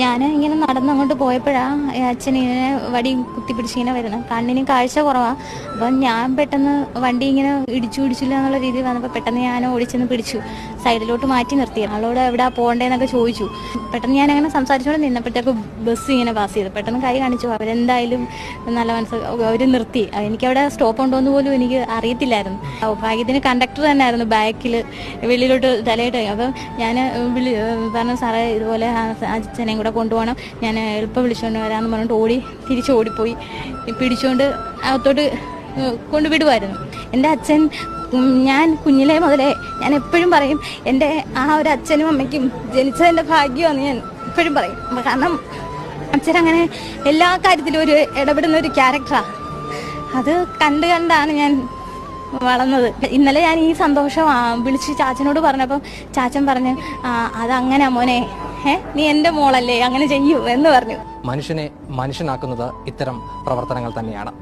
ഞാൻ ഇങ്ങനെ നടന്ന് അങ്ങോട്ട് പോയപ്പോഴാ അച്ഛൻ ഇങ്ങനെ വടി കുത്തിപ്പിടിച്ച് ഇങ്ങനെ വരുന്നത് കണ്ണിന് കാഴ്ച കുറവാ. അപ്പം ഞാൻ പെട്ടെന്ന് വണ്ടി ഇങ്ങനെ ഇടിച്ചു ഇടിച്ചില്ല എന്നുള്ള രീതിയിൽ വന്നപ്പോൾ പെട്ടെന്ന് ഞാൻ ഓടിച്ചെന്ന് പിടിച്ചു. സൈഡിലോട്ട് മാറ്റി നിർത്തി. ആളോട് എവിടെ പോകണ്ടേന്നൊക്കെ ചോദിച്ചു. പെട്ടെന്ന് ഞാൻ അങ്ങനെ സംസാരിച്ചുകൊണ്ട് നിന്നപ്പോഴത്തേക്ക് ബസ് ഇങ്ങനെ പാസ് ചെയ്തു. പെട്ടെന്ന് കൈ കാണിച്ചു. അവരെന്തായാലും നല്ല മനസ്സ് അവർ നിർത്തി. എനിക്ക് അവിടെ സ്റ്റോപ്പ് ഉണ്ടോ എന്ന് പോലും എനിക്ക് അറിയത്തില്ലായിരുന്നു. ഭാഗ്യത്തിന് കണ്ടക്ടർ തന്നെയായിരുന്നു ബാക്കിൽ വെളിയിലോട്ട് തലയിട്ട്. അപ്പം ഞാൻ വിളി പറഞ്ഞു സാറേ ഇതുപോലെ അച്ഛനെയും കൂടെ കൊണ്ടുപോകണം. ഞാൻ എളുപ്പം വിളിച്ചുകൊണ്ട് വരാമെന്ന് പറഞ്ഞിട്ട് ഓടി തിരിച്ച് ഓടിപ്പോയി. പിടിച്ചുകൊണ്ട് അകത്തോട്ട് കൊണ്ടുവിടുമായിരുന്നു എന്റെ അച്ഛൻ ഞാൻ കുഞ്ഞിലെ മുതലേ ഞാൻ എപ്പോഴും പറയും എന്റെ ആ ഒരു അച്ഛനും അമ്മയ്ക്കും ജനിച്ചതിന്റെ ഭാഗ്യമാണ് ഞാൻ എപ്പോഴും പറയും. കാരണം അച്ഛൻ അങ്ങനെ എല്ലാ കാര്യത്തിലും ഒരു ഇടപെടുന്ന ഒരു ക്യാരക്ടറാണ് അത് കണ്ട് കണ്ടാണ് ഞാൻ വളർന്നത്. ഇന്നലെ ഞാൻ ഈ സന്തോഷം വിളിച്ച് ചാച്ചനോട് പറഞ്ഞപ്പം ചാച്ചൻ പറഞ്ഞ് "ആ, അതങ്ങനെ മോനെ ഏ നീ എന്റെ മോളല്ലേ? അങ്ങനെ ചെയ്യൂ എന്ന് പറഞ്ഞു. മനുഷ്യനെ മനുഷ്യനാക്കുന്നത് ഇത്തരം പ്രവർത്തനങ്ങൾ തന്നെയാണ്.